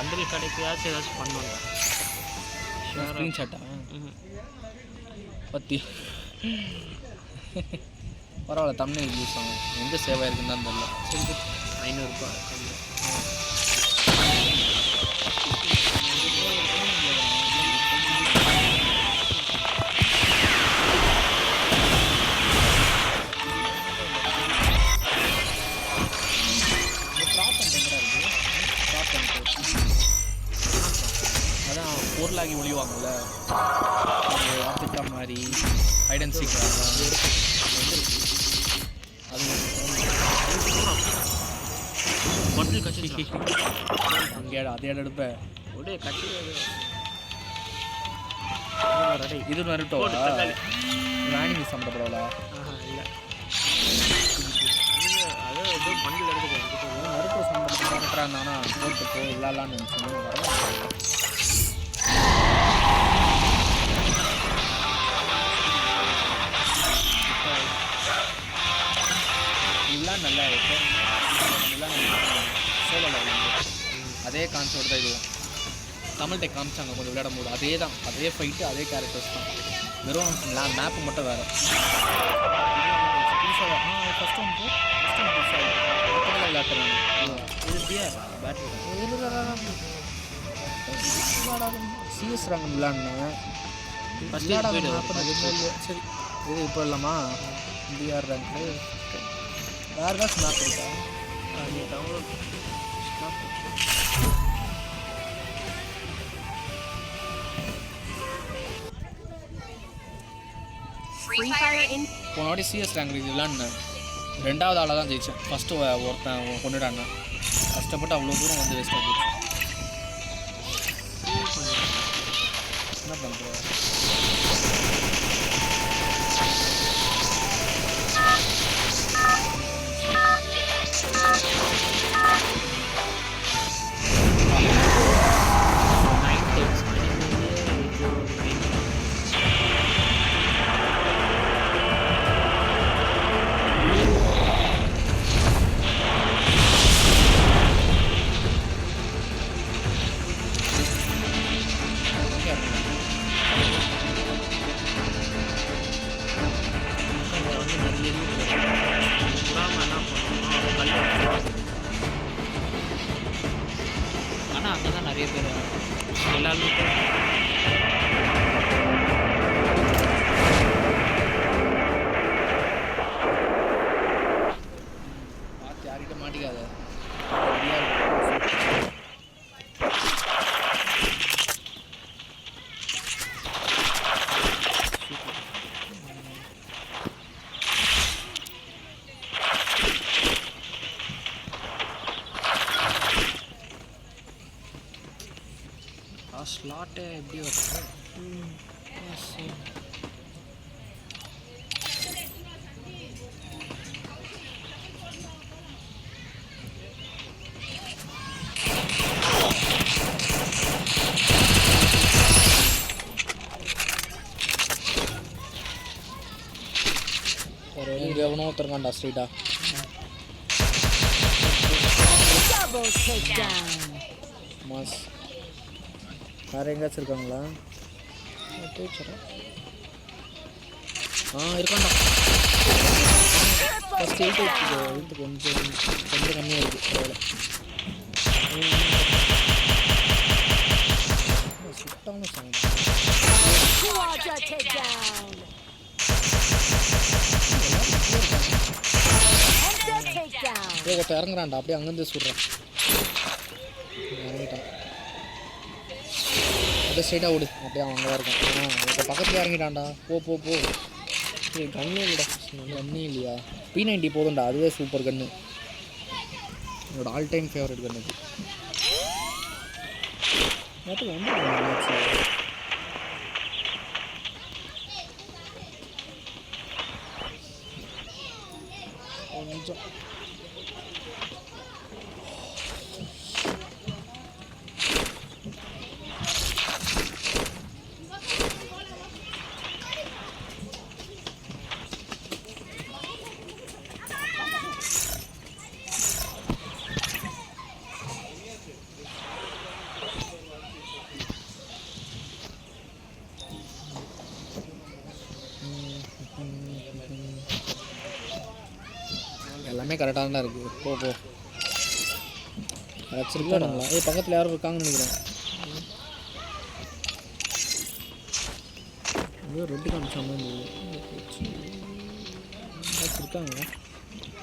Bundle கிடைக்கையாச்சும் ஏதாச்சும் பண்ணுங்க ஸ்க்ரீன்ஷாட்டா பத்தி. பரவாயில்ல தமிழ் யூஸ் ஆகும். எங்கே சேவ் ஆயிருக்குன்னு தான் தெரியல ஐநூறுரூபா பொருளாகி ஒளிவாங்கல்ல ஆப்பிட்டா மாதிரி ஹைட் அண்ட் சீக் அது பண்டில் கட்சி அங்கே அதே எடுப்பேன் ஒரே கட்சி இது. நருட்டோ. ராணி சம்மந்தப்படவளா இல்லை. ஏதோ பண்டில் எடுத்துக்கோ நருட்டோ சம்மந்தப்பட்ட இருந்தானா போட்டு போ விளாட்லான்னு நினச்சேன். இதெல்லாம் சோலோ அதே கான்செப்ட் தான் இதுவும் தமிழ்கிட்ட காமிச்சாங்க கொஞ்சம் விளையாடும் போது. அதே தான் அதே ஃபைட்டு அதே கேரக்டர்ஸ் தான். வெறும் மேப்பு மட்டும் வேறு. ஃபஸ்ட் ஒன் ஃபஸ்ட் ஒன் புதுசாக விளையாட்டுறாங்க சிஎஸ் ரங்கம் விளையாடாத எதுவுமே இல்லையே. சரி இது இப்போ இல்லாமா பிஆர் ரேங்க்கு வேறு ஏதாச்சும் மேப் இருக்கா நீ டவுன்லோட் Free Fire in போன வாட்டி சிஎஸ் ரேங்க் இது ரெண்டாவது ஆளாக தான் ஜெயித்தேன் ஃபஸ்ட்டு ஒருத்தன் கொண்டுடானே கஷ்டப்பட்டு அவ்வளோ தூரம் வந்து வேஸ்ட்டாக போச்சு. என்ன பண்ணுற ஆனால் அங்கே தான் நிறைய பேர் எல்லாருமே பார்த்து யார்கிட்ட மாட்டிக்காத ஸ்லாட்டை எப்படி வச்சு ஒரு இங்கே எவனோ ஒருத்தருக்காண்டா ஸ்ட்ரீட்டா. மாஸ் வேறு எங்கேயாச்சும் இருக்காங்களா ஆ இருக்காண்டா ஃபஸ்ட் கொஞ்சம் கொஞ்சம் கம்மியாக இருக்குது பரவாயில்ல சுட்டான song Quadra takedown. Enter takedown. அப்படியே ஒருத்தன் இறங்குறான்டா அப்படியே அங்கேருந்து சுடுறான் அப்படியே ஸ்ட்ரைட்டாக ஓடு. அப்படியே அவங்க தான் இருக்கான் ஆ இப்போ இறங்கிட்டான்டா. போ போ போ. கண்ணே இல்லைடா. கண்ணே இல்லையா? பி நைன்டி போதும்டா. அதுவே சூப்பர் கன்று என்னோட ஆல் டைம் ஃபேவரட் கன்று நேற்று வந்து கொஞ்சம் எல்லாமே கரெக்டாக தான் இருக்குது போ போ. வச்சிருக்கானுங்களா ஏய் பக்கத்தில் யாரும் இருக்காங்கன்னு நினைக்கிறேன். ரெட்டு வச்சுருக்காங்க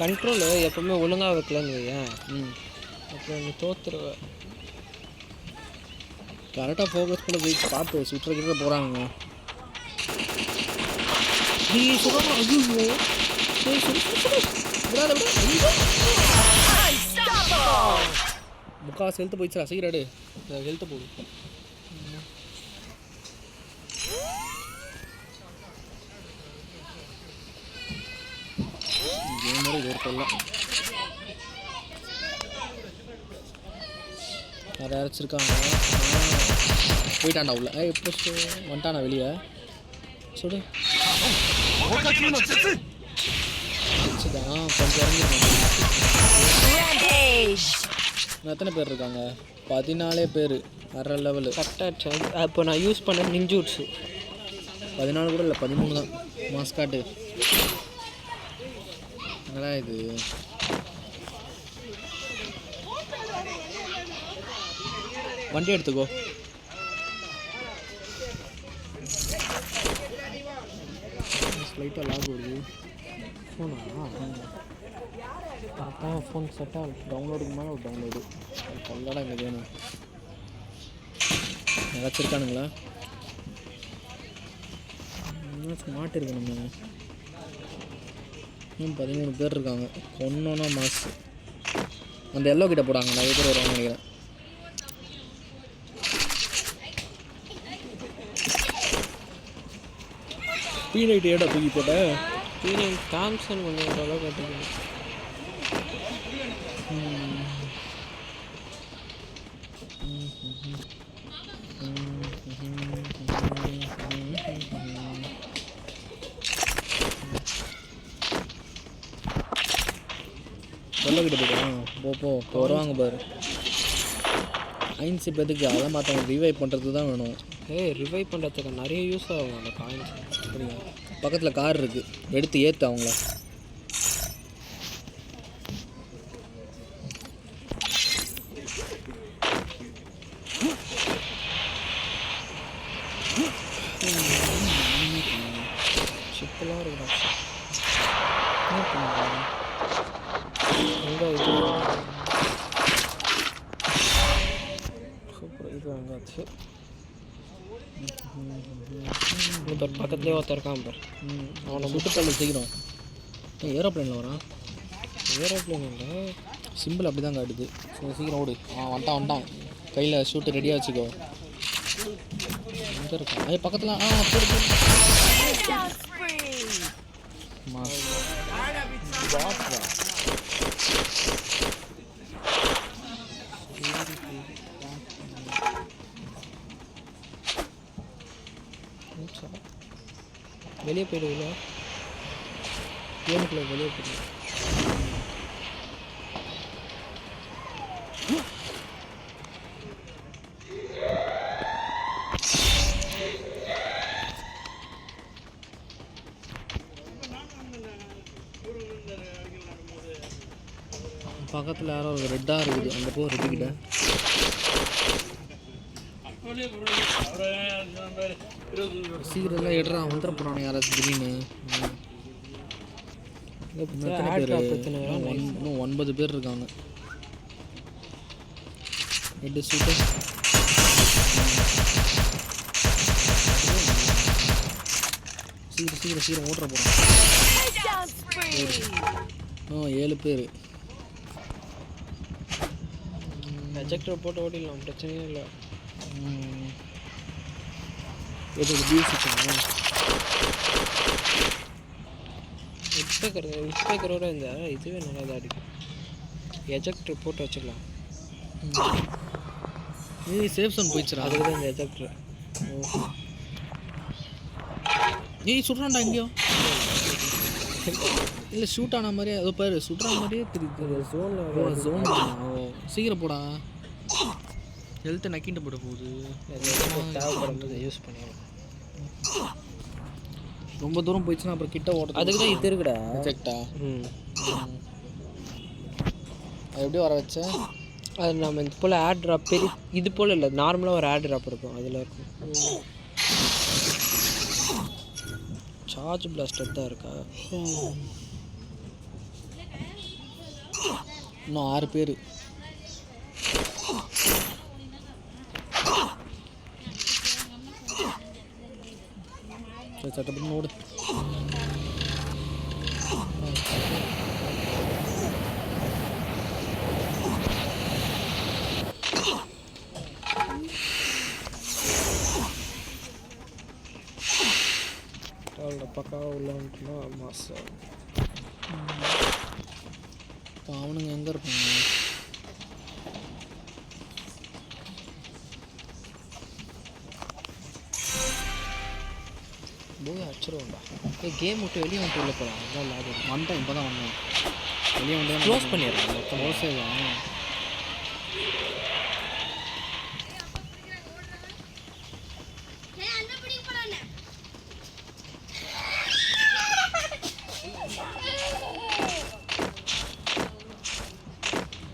கண்ட்ரோல் எப்பவுமே ஒழுங்காக வைக்கலன்னு வையேன். ம். அப்புறம் நீ தோத்துருவ. கரெக்டாக ஃபோக்கஸ் பண்ணி போய் பார்த்து சுற்றுற கிட்ட போகிறாங்க நீ சொல்கிறாங்க ஐயோ ஏய், சுடு, சுடு, முக்கால் ஹெல்த்து போயிடுச்சா சீக்கிரம் எடு ஹெல்த்து போடு. கேம் மாதிரி இது ஒரு தொல்லை வேறு யாராச்சும் இருக்காங்க போயிட்டான்டா உள்ள. ஏய் இப்போ சு வந்துட்டானா வெளியே? சொல்லு. தான் கொஞ்சம் எத்தனை பேர் இருக்காங்க? பதினாலே பேர். அரை லெவலு கரெக்டாக அப்போ நான் யூஸ் பண்ண நிஞ்சூட்ஸு பதினாலு கூட இல்லை பதிமூணு தான். மாஸ்காட்டு என்னடா இது? வண்டி எடுத்துக்கோ. ஸ்லைட்டாக லாக் ஃபோனா கரெக்டாக ஃபோன் செட்டாக டவுன்லோடுக்கு மேலே ஒரு டவுன்லோடு கொள்ளடா இங்கே வேணும் நினச்சிருக்கானுங்களா? ஸ்மார்ட் இருக்கு நம்ம? இன்னும் பதிமூணு பேர் இருக்காங்க. ஒன்றுனா மாஸ்க் அந்த எல்லோ கிட்ட போடாங்க நிறைய பேர் வருவாங்க நினைக்கிறேன். பீ நைட் ஏடா தூக்கி போட்டேன் பீனியன் தாம்சன் கொஞ்சம் ஓரளவு கட்டிக்கணும் எல்லோ கிட்ட போயிட்டான் போ போ. இப்போ வருவாங்க பாரு. ஐன்ஸ் இப்போ எதுக்கு? அதெல்லாம் பார்த்தவங்க ரிவைவ் பண்ணுறதுக்கு தான் வேணும். ஏய் ரிவைவ் பண்ணுறதுக்கு நிறைய யூஸ் ஆகும் அந்த காயின்ஸ் அப்படியா பக்கத்தில் கார் இருக்குது எடுத்து ஏற்று அவங்கள. சிப்பெல்லாம் இருக்கும் என்ன பண்ணுறேன் இது வாங்காச்சு ஒருத்தர் பக்கத்துலேயே ஒருத்தர் இருக்கான் பார். அவனை சுட்டுத்தள்ள சீக்கிரம் ஏரோப்ளேனில் வரான். ஏரோப்ளேன் இல்லை. சிம்பிள் அப்படி தான் காட்டுது. சரி சீக்கிரம் ஓடு. ஆ வந்துட்டான் வந்துட்டான் கையில் ஷூட்டு ரெடியாக வச்சுக்கோ. எங்கே இருக்கான்? ஏய் பக்கத்தில் ஆ போடு, போடு. Takedown spree! மாஸ் வெளியே போயிடுவீங்களா? கேமுக்குள்ளே வெளியே போயிடுவீங்க பக்கத்தில் யாரோ ஒரு ரெட்டாக இருக்குது. அந்த போ ரெட்டு கிட்ட சீக்கிரம் எல்லாம் எடுறான் வந்துட போகிறான் யாராச்சும் திடீர்னு இன்னும் ஒன்பது பேர் இருக்காங்க. ரெட்டு சூட்டு. சீக்கிரம் சீக்கிரம் சீக்கிரம் ஓட்டுற போகிறோம் ஏழு பேர். எஜெக்டர் போட்டு ஓடிடலாம் பிரச்சனையே இல்லை. எது பியூசிக்கா உட்பேக்கர் உட்பேக்கரோட இந்த இதுவே நல்லா தான் அடிக்கும் எஜெக்டர் போட்டு வச்சுக்கலாம் ஏய் சேஃப் சோன் போயிடுச்சுடா. அதுக்கு தான் இந்த எஜெக்டர் ஏய் சுடுறான்டா எங்கேயோ இல்லை ஷூட் ஆன மாதிரியே அதோ பாரு சுடுற மாதிரியே தெரியுது. ஜோனில் ஜோன் சீக்கிரம் போடா. ஹெல்த்தை நக்கிட்டு போட போகுது. தேவைப்படும் போது யூஸ் பண்ணிடலாம். ரொம்ப தூரம் போயிடுச்சுன்னா அப்புறம் கிட்ட ஓட்ட அதுக்கு தான் இது இருக்குடா. ம். அது எப்படி வர வச்ச? அது நம்ம இது போல் ஆட் ட்ராப் பெரிய இது போல் இல்லை நார்மலாக ஒரு ஆட் ட்ராப் இருக்கும் அதில் இருக்கும். சார்ஜ் பிளாஸ்டர் தான் இருக்கா? இன்னும் ஆறு பேர். சரி சட்டப்பட்டு ஓடு அதில் பக்காவாக உள்ளான்ட்டுனா மாதம் இப்போ போய் அடிச்சிருவோம்டா. ஏய் கேம் விட்டு வெளியே வந்துட்டு உள்ள போகலாம் அதான் லாபம் வந்துட்டேன் இப்போ தான் வந்தேன். வெளியே வந்து க்ளோஸ் பண்ணிடுறேன். மொத்தம் க்ளோஸே தான்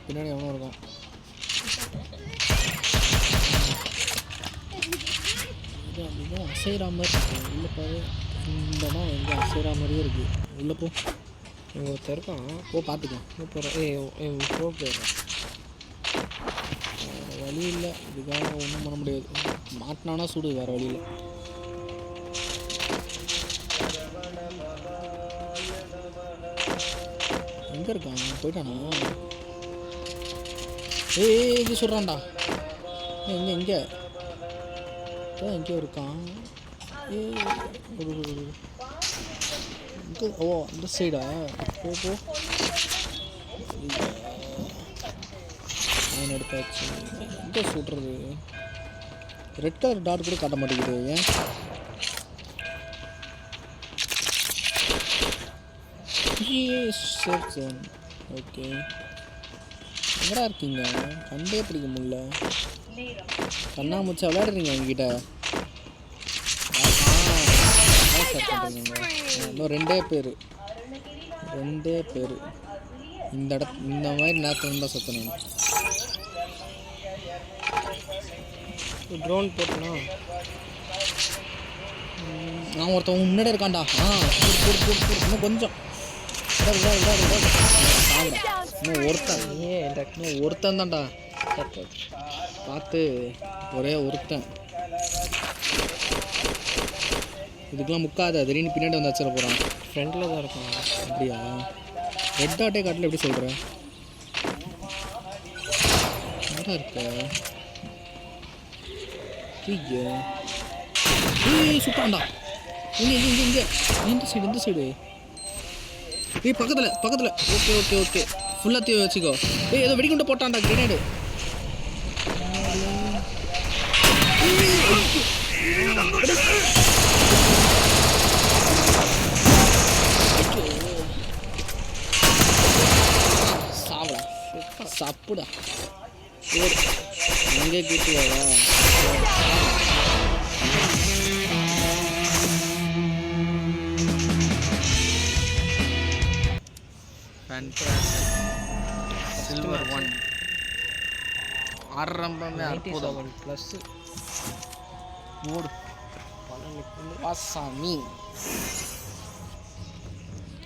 பின்னாடி எவனும் இருக்கான் இது அப்படிதான் அசைகிற மாதிரி இருக்கு. உள்ள பாரு. இந்த இடம் எங்கே அசைகிற மாதிரியே இருக்குது உள்ளே போ. இங்கே ஒருத்தர் இருக்கான் போ பார்த்துக்கலாம் சூப்பர் ஏய் ஏய் ஏ பிளேயர் வழி இல்லை. இதுக்காக ஒன்றும் பண்ண முடியாது. மாட்டினானா சுடு வேறு வழியில் எங்கே இருக்கான்? போயிட்டானா? ஏய் இது சொல்கிறான்டா எங்கே எங்கே இப்போ எங்கேயோ இருக்கான் ஏய் ஓ அந்த சைடா போ போ அவன் எடுத்தாச்சு எங்கே சுடுறது ரெட் கலர் டாட் கூட காட்ட மாட்டேங்குது ஏன்? சேஃப் ஜோன் ஓகே எங்கடா இருக்கீங்க? கண்டே பிடிக்க முடியல. கண்ணா முச்சா விளையாடுறீங்க எங்ககிட்ட? இன்னும் ரெண்டே பேர். ரெண்டே பேர். இந்த இட இந்த மாதிரி நேரத்தில் தான் சத்தணும் ட்ரோன் போட்டனா? நான் ஒருத்தவன் முன்னாடி இருக்கான்டா. ஆ போடு போடு போடு போடு. இன்னும் கொஞ்சம். இன்னும் ஒருத்தன் இன்னும் ஒருத்தன் தான்டா. பார்த்து ஒரே ஒருத்தன் இதுக்கெல்லாம் முக்காத திடீர்னு பின்னாடி வந்து வச்சிட போகிறான் ஃப்ரெண்டில் தான் இருக்கான். அப்படியா? ரெட் டாட்டே காட்டில் எப்படி சொல்கிற என்னடா இருக்க? ஐயோ. ஏய் சுட்டான்டா. இங்கே இங்கே இங்கே இங்கே. இந்த சைடு இந்த சைடு ஏய் பக்கத்தில் பக்கத்தில். Okay okay okay. ஃபுல்லாக தீ வச்சுக்கோ. ஏய் ஏதோ வெடிகுண்டு போட்டான்டா கிரேனேடு சப்புடா ஓடு எங்கே கூட்டுவாடா சில்வர் ஒன் ஆரம்பமே அற்புதம் ப்ளஸ்ஸு ஓடு வாசாமி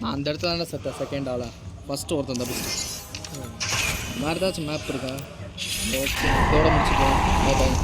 நான் அந்த இடத்துல தானே செத்த செகண்ட் ஆளா? ஃபஸ்ட்டு ஒருத்தன் தப்பிச்சு வேறு ஏதாச்சும் மேப் இருக்கா? ஓகே இதோட முடிச்சுக்கோ பாய்